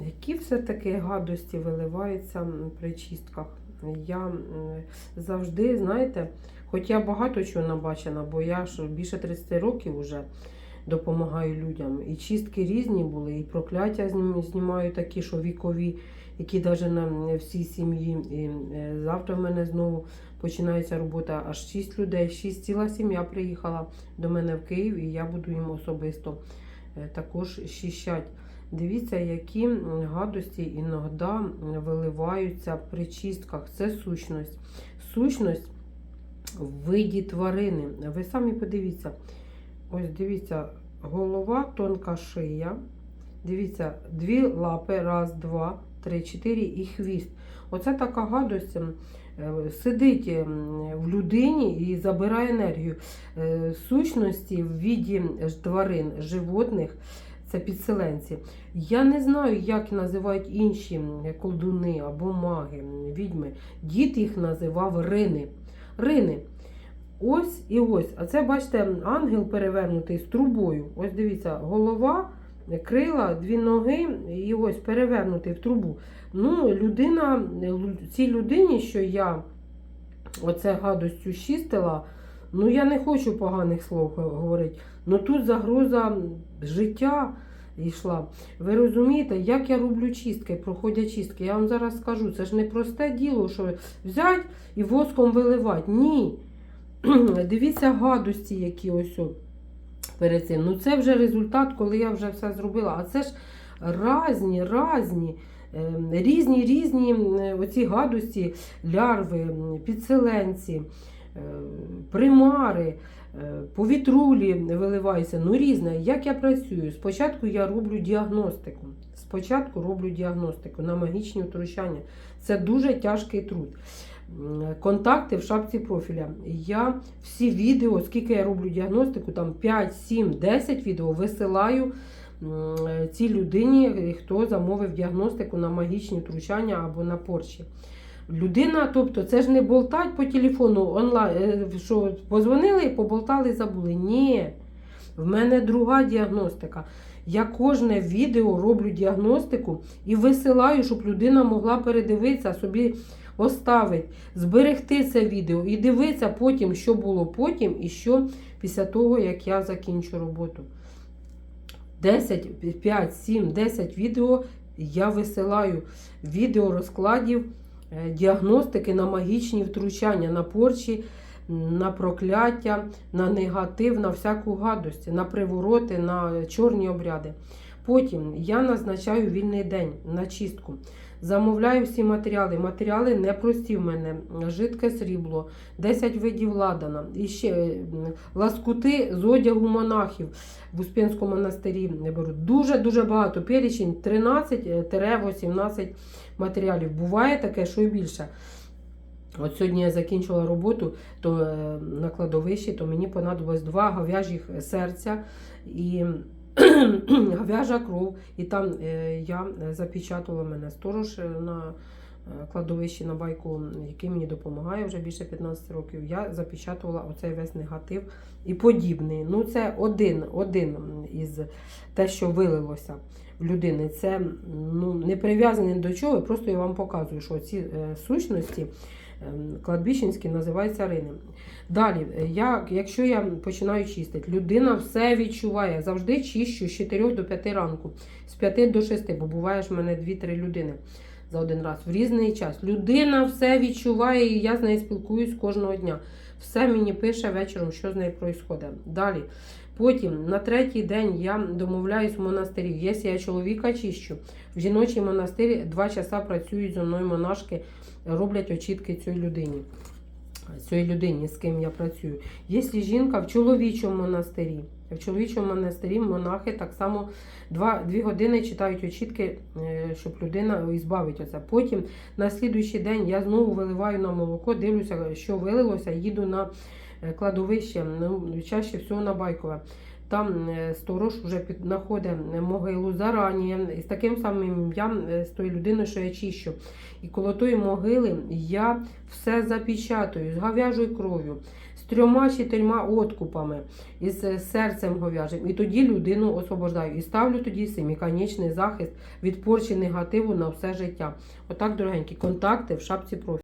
Які все-таки гадості виливаються при чистках? Я завжди, знаєте, хоч я багато чого набачена, бо я ж більше 30 років вже допомагаю людям. І чистки різні були, і прокляття знімаю такі, що вікові, які навіть на всій сім'ї. І е, завтра в мене знову починається робота аж 6 людей, 6 ціла сім'я приїхала до мене в Київ, і я буду їм особисто е, також щищати. Дивіться, які гадості іноді виливаються при чистках. Це сущність. Сущність в виді тварини. Ви самі подивіться. Ось дивіться, голова, тонка шия. Дивіться, дві лапи, раз, два, три, чотири і хвіст. Оце така гадость е, сидить в людині і забирає енергію. Е, Сущності в віді тварин, животних це підселенці. Я не знаю, як називають інші колдуни або маги, відьми. Дід їх називав рини. Рини. Ось і ось. А це, бачите, ангел перевернутий з трубою. Ось дивіться, голова, крила, дві ноги, і ось перевернутий в трубу. Ну, людина, цій людині, що я оце гадостю чистила, ну я не хочу поганих слов говорити. Ну тут загроза життя йшла. Ви розумієте, як я роблю чистки, проходять чистки. Я вам зараз скажу, це ж не просте діло, що взяти і воском виливати. Ні. Дивіться гадості, які ось перед цим. Ну це вже результат, коли я вже все зробила. А це ж разні, разні. е, Різні різні оці гадості, лярви, підселенці, е, примари, повітрулі виливаються. Ну різне. Як я працюю? Спочатку я роблю діагностику. Спочатку роблю діагностику на магічні втручання. Це дуже тяжкий труд. Контакти в шапці профіля. Я всі відео, скільки я роблю діагностику, там 5, 7, 10 відео висилаю цій людині, хто замовив діагностику на магічні втручання або на порчі. Людина, тобто, це ж не болтать по телефону онлайн, е, що позвонили, поболтали і забули. Ні, в мене друга діагностика. Я кожне відео роблю діагностику і висилаю, щоб людина могла передивитися, собі оставити, зберегти це відео і дивитися потім, що було потім, і що після того, як я закінчу роботу. 10, 5, 7, 10 відео я висилаю відео розкладів діагностики на магічні втручання, на порчі, на прокляття, на негатив, на всяку гадость, на привороти, на чорні обряди. Потім я назначаю вільний день на чистку. Замовляю всі матеріали. Матеріали непрості в мене. Жидке срібло, 10 видів ладана. І ще ласкути з одягу монахів в Успенському монастирі не беру. Дуже-дуже багато. Перечень 13-18 матеріалів. Буває таке, що і більше. От сьогодні я закінчила роботу то е, на кладовищі, то мені понадобилось два говяжих серця і говяжа кров. І там е, я запечатала мене сторож е, на е, кладовищі на байку, який мені допомагає вже більше 15 років. Я запечатувала оцей весь негатив і подібний. Ну, це один, один із те, що вилилося в людини. Це ну, не прив'язаний до чого, просто я вам показую, що ці е, сущності ем, кладбищенські називаються рини. Далі, е, я, якщо я починаю чистити, людина все відчуває. Завжди чищу з 4 до 5 ранку, з 5 до 6, бо буває ж в мене 2-3 людини за один раз в різний час. Людина все відчуває, і я з нею спілкуюсь кожного дня. Все мені пише вечором, що з нею відбувається. Далі. Потім на третій день я домовляюсь в монастирі. Якщо я чоловіка чищу, в жіночій монастирі два часа працюють зі мною монашки, роблять очітки цій людині. Цій людині, з ким я працюю. Якщо жінка в чоловічому монастирі, в чоловічому монастирі монахи так само два, дві години читають очітки, е, щоб людина ізбавить оце. Потім на слідуючий день я знову виливаю на молоко, дивлюся, що вилилося, їду на е, кладовище, ну, чаще всього на Байкове. Там е, сторож вже знаходить могилу зарані з таким самим ім'ям е, з тої людини, що я чищу. І коло тої могили я все запечатую з говяжою кров'ю, з трьома чи трьома откупами, із е, серцем говяжим. І тоді людину освобождаю. І ставлю тоді семиконечний захист від порчі негативу на все життя. Отак, дорогенькі, контакти в шапці профілю.